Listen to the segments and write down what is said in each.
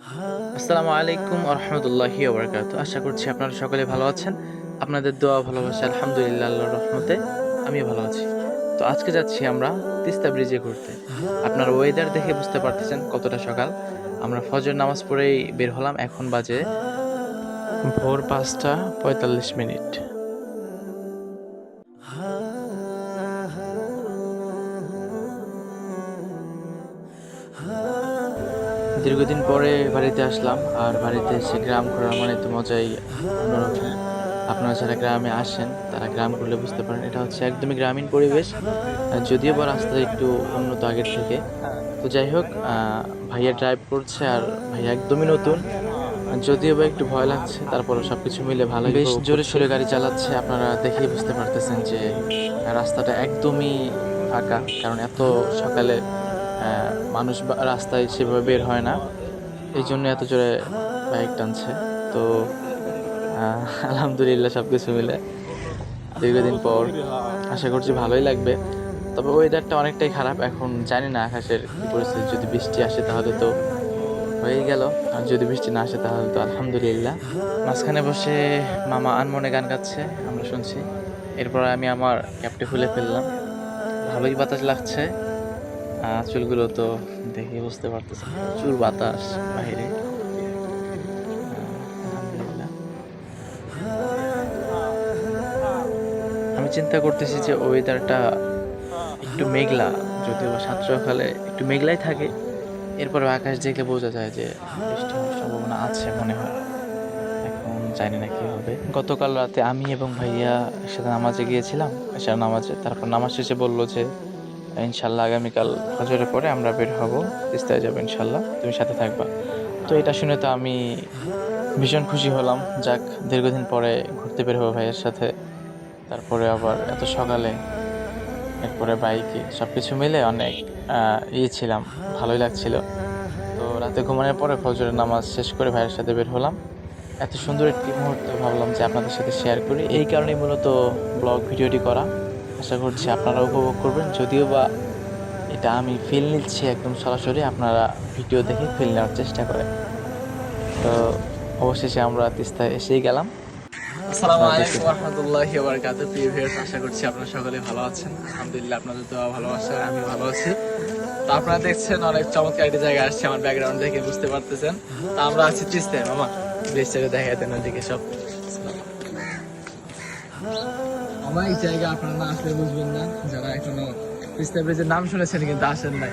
আসসালামু আলাইকুম রহমতুল্লাহি ওবরকাত আশা করছি আপনারা সকলে ভালো আছেন। আপনাদের দোয়া ভালোবাসা আলহামদুলিল্লাহ রহমতে আমিও ভালো আছি। তো আজকে যাচ্ছি আমরা তিস্তা ব্রিজে ঘুরতে। আপনার ওয়েদার দেখে বুঝতে পারতেছেন কতটা সকাল। আমরা ফজর নামাজ পড়েই বের হলাম। এখন বাজে ভোর পাঁচটা পঁয়তাল্লিশ মিনিট। দীর্ঘদিন পরে বাড়িতে আসলাম আর বাড়িতে এসে গ্রাম ঘোরার মানে তো মজাই অন্যরকম। আপনারা যারা গ্রামে আসেন তারা গ্রাম ঘুরলে বুঝতে পারেন এটা হচ্ছে একদমই গ্রামীণ পরিবেশ। যদিও বা রাস্তা একটু উন্নত আগের থেকে। তো যাই হোক ভাইয়া ড্রাইভ করছে আর ভাইয়া একদমই নতুন। যদিও বা একটু ভয় লাগছে তারপরে সব কিছু মিলে ভালো বেশ জোরে সোরে গাড়ি চালাচ্ছে আপনারা দেখেই বুঝতে পারতেছেন যে রাস্তাটা একদমই ফাঁকা কারণ এত সকালে মানুষ রাস্তায় সেভাবে বের হয় না। এই জন্য এত জোরে বাইক টানছে। তো আলহামদুলিল্লাহ সব কিছু মিলে দীর্ঘদিন পর আশা করছি ভালোই লাগবে। তবে ওয়েদারটা অনেকটাই খারাপ। এখন জানি না আকাশের পরিস্থিতি। যদি বৃষ্টি আসে তাহলে তো হয়েই গেল। আর যদি বৃষ্টি না আসে তাহলে তো আলহামদুলিল্লাহ। মাঝখানে বসে মামা আনমনে গান গাচ্ছে, আমরা শুনছি। এরপর আমি আমার ক্যাপটি খুলে ফেললাম। ভালোই বাতাস লাগছে। চুলগুলো তো দেখে বুঝতে পারতেছে প্রচুর বাতাস বাইরে। আমি চিন্তা করতেছি যে ওয়েদারটা একটু মেঘলা, যদিও বা সাত সকালে একটু মেঘলাই থাকে। এরপরে আকাশ দেখলে বোঝা যায় যে সম্ভাবনা আছে মনে হয়। এখন জানি না কি হবে। গতকাল রাতে আমি এবং ভাইয়া সেটা নামাজে গিয়েছিলাম। সেটা নামাজে, তারপর নামাজ শেষে বলল যে ইনশাল্লাহ আগামীকাল ফজরের পরে আমরা বের হব। তিস্তায় যাব ইনশাল্লাহ। তুমি সাথে থাকবা। তো এটা শুনে তো আমি ভীষণ খুশি হলাম। যাক, দীর্ঘদিন পরে ঘুরতে বের হব ভাইয়ের সাথে। তারপরে আবার এত সকালে এরপরে বাইকে সব কিছু মিলে অনেক ইয়ে ছিলাম, ভালোই লাগছিল। তো রাতে ঘুমানোর পরে ফজরের নামাজ শেষ করে ভাইয়ের সাথে বের হলাম। এত সুন্দর একটি মুহূর্ত ভাবলাম যে আপনাদের সাথে শেয়ার করি। এই কারণেই মূলত ব্লগ ভিডিওটি করা। আশা করছি আপনারা উপভোগ করবেন। যদিও বা এটা আমি ফিল নিচ্ছি একদম সরাসরি, আপনারা ভিডিও দেখে ফিল নেওয়ার চেষ্টা করেন। তো অবশেষে আমরা তিস্তায় এসেই গেলাম। আসসালামু আলাইকুম প্রিয় আশা করছি আপনারা সকলে ভালো আছেন। আপনাদের দোয়া ভালোবাসা আমি ভালো আছি। তো আপনারা দেখছেন অনেক চমৎকার একটি জায়গায় আসছে, আমার ব্যাকগ্রাউন্ড দেখে বুঝতে পারতেছেন। আমরা আছি তিস্তায়, মামা। দেশটাকে দেখা দেন ওদিকে সব। আমার এই জায়গা আপনারা না আসলে বুঝবেন না। যারা এখনও তিস্তা ব্রিজের নাম শুনেছেন কিন্তু আসেন নাই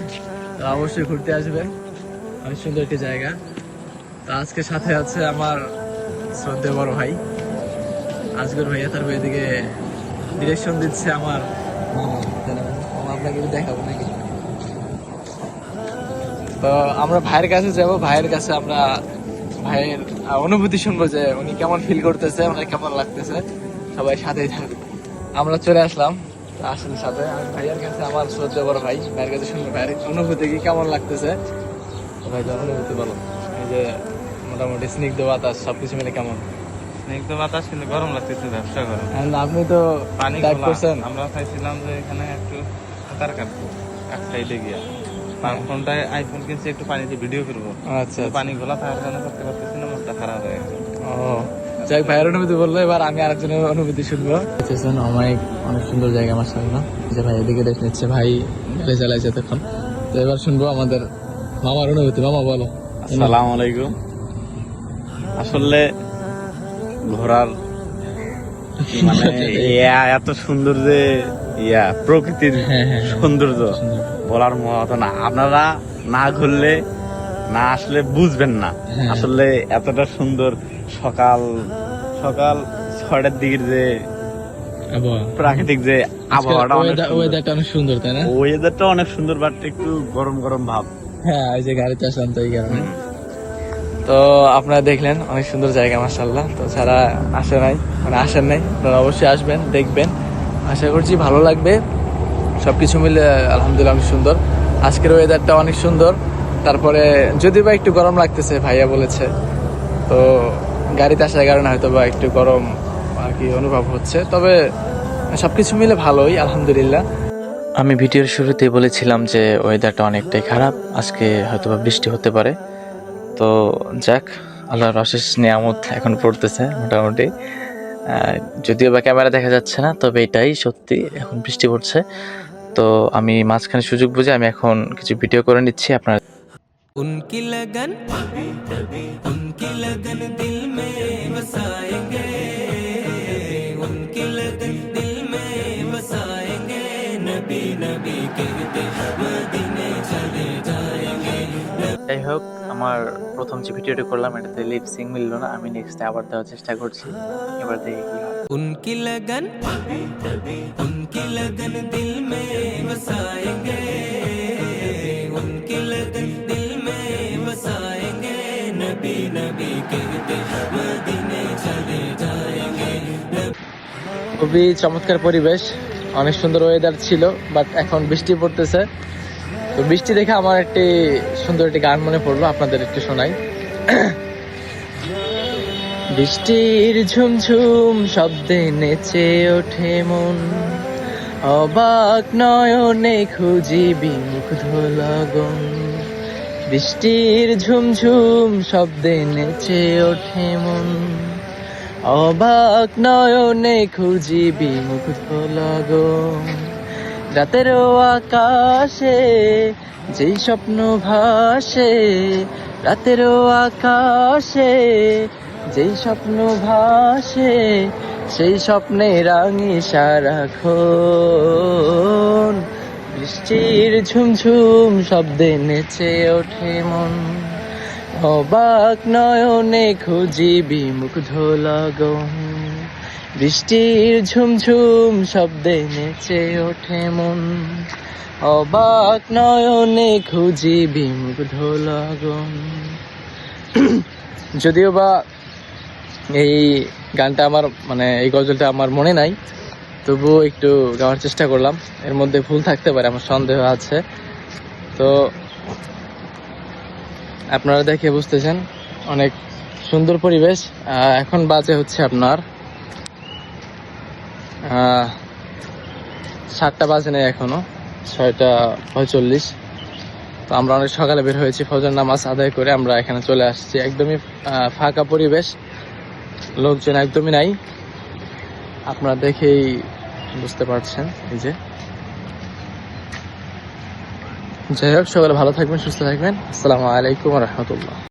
তো অবশ্যই ঘুরতে আসবেন অনেক সুন্দর একটি জায়গা। তো আজকে সাথে আছে আমার শ্রদ্ধে বড় ভাই। আজগর ভাইয়া তারপর এদিকে ডিরেকশন দিচ্ছে আমার। আপনাকে দেখাবো নাকি? তো আমরা ভাইয়ের কাছে যাব। ভাইয়ের কাছে আমরা ভাইয়ের অনুভূতি শুনব যে উনি কেমন ফিল করতেছে, ওনার কেমন লাগতেছে। সবাই সাথেই থাকবে। আমরা চলে আসলাম আসলে সাথে। ভাইয়ের কাছে আমার শ্রদ্ধা বড় ভাই ভাইয়ের কাছে শুনব। ভাইয়ের অনুভূতি কি কেমন লাগতেছে? ভাই তোমার অনুভূতি বলো। এই যে মোটামুটি স্নিগ্ধ বাতাস সবকিছু মিলে কেমন? স্নিগ্ধ বাতাস কিন্তু গরম লাগতেছে ব্যবসা গরম আপনি তো পানি করছেন? আমরা চাইছিলাম যে এখানে একটু সাঁতার কাটবো এক সাইডে গিয়া ফোনটায় আইফোন কিনছি একটু পানিতে ভিডিও করব। আচ্ছা পানি ঘোলা থাকার জন্য করতে পারতেছি না মুখটা খারাপ হয়ে গেছে। ও যাই ভাইয়ের অনুভূতি বলল এবার আমি আরেকজনের অনুভূতি শুনব। অনেক অনেক সুন্দর জায়গা আমার সামনে যে ভাই এদিকে দেখে নিচ্ছে ভাই গাড়ি চালাইছে তখন তো এবার শুনব আমাদের মামার অনুভূতি। মামা বলো। আসসালামু আলাইকুম। আসলে ঘোরার মানে ইয়া এত সুন্দর যে ইয়া প্রকৃতির হ্যাঁ, হ্যাঁ, হ্যাঁ। সৌন্দর্য বলার মতো না। আপনারা না ঘুরলে না আসলে বুঝবেন না। আসলে এতটা সুন্দর সকাল সকাল ছটার দিকের যে প্রাকৃতিক যে আবহাওয়াটা ওয়েদারটা অনেক সুন্দর তাই না? ওয়েদারটা অনেক সুন্দর বাট একটু গরম গরম ভাব। হ্যাঁ এই যে গাড়িতে আসলাম তো এই কারণে। তো আপনারা দেখলেন অনেক সুন্দর জায়গা মাসাল্লাহ তো যারা আসে নাই মানে আসেন নাই আপনারা অবশ্যই আসবেন দেখবেন। আশা করছি ভালো লাগবে। সব কিছু মিলে আলহামদুলিল্লাহ অনেক সুন্দর। আজকের ওয়েদারটা অনেক সুন্দর। তারপরে যদি বা একটু গরম লাগতেছে ভাইয়া বলেছে। তো গাড়িতে আসার কারণে হয়তো বা একটু গরম আর কি অনুভব হচ্ছে। তবে সব কিছু মিলে ভালোই আলহামদুলিল্লাহ। আমি ভিডিওর শুরুতে বলেছিলাম যে ওয়েদারটা অনেকটাই খারাপ আজকে হয়তো বা বৃষ্টি হতে পারে। তো যাক আল্লাহর অশেষ নিয়ামত এখন পড়তেছে মোটামুটি। যদিও বা ক্যামেরা দেখা যাচ্ছে না তবে এটাই সত্যি এখন বৃষ্টি পড়ছে। তো আমি মাঝখানে সুযোগ বুঝে আমি এখন কিছু ভিডিও করে নিচ্ছি আপনার উনকি লগন উনকি লগন দিল में बसाएंगे उनकी लगन दिल में बसाएंगे नबी नबी कहते मदीने चले जाएंगे যাই হোক আমার প্রথম যে ভিডিওটা করলাম এটাতে লিপ সিং মিললো না আমি নেক্সট আবার দেওয়ার চেষ্টা করছি এবার দেখি কি হয় उनकी लगन उनकी लगन दिल में बसाएंगे খুবই চমৎকার পরিবেশ। অনেক সুন্দর ওয়েদার ছিল বাট এখন বৃষ্টি পড়তেছে। তো বৃষ্টি দেখে আমার একটি সুন্দর একটি গান মনে পড়ল, আপনাদের একটু শোনাই। বৃষ্টির ঝুমঝুম, শব্দে নেচে ওঠে মন। অবাক নয়নে খুঁজি বিমুগ্ধ লগন বৃষ্টির ঝুমঝুম শব্দে নেচে ওঠে মন। অবাক নয়নে খুঁজি বিমুগ্ধ লগন রাতেরও আকাশে যেই স্বপ্ন ভাসে রাতেরও আকাশে যেই স্বপ্ন ভাসে, সেই স্বপ্নে রাঙি সারাক্ষণ বৃষ্টির ঝুমঝুম শব্দে নেচে ওঠে মন। অবাক নয়নে খুঁজি বিমুগ্ধ লগন। বৃষ্টির ঝুমঝুম শব্দে নেচে ওঠে মন। অবাক নয়নে খুঁজি বিমুগ্ধ লগন। যদিও বা এই গানটা আমার মানে এই গজলটা আমার মনে নাই তবুও একটু গাওয়ার চেষ্টা করলাম। এর মধ্যে ভুল থাকতে পারে, আমার সন্দেহ আছে। তো আপনারা দেখে বুঝতেছেন, অনেক সুন্দর পরিবেশ। এখন বাজে হচ্ছে আপনার সাতটা বাজে নেই এখনও, ছয়টা পঁয়চল্লিশ। তো আমরা অনেক সকালে বের হয়েছি, ফজর নামাজ আদায় করে আমরা এখানে চলে আসছি। একদমই ফাঁকা পরিবেশ, লোকজন একদমই নাই। আপনারা দেখেই বুঝতে পারছেন এই যে। যাই হোক সকালে ভালো থাকবেন সুস্থ থাকবেন। আসসালামু আলাইকুম রহমতুল্লাহ।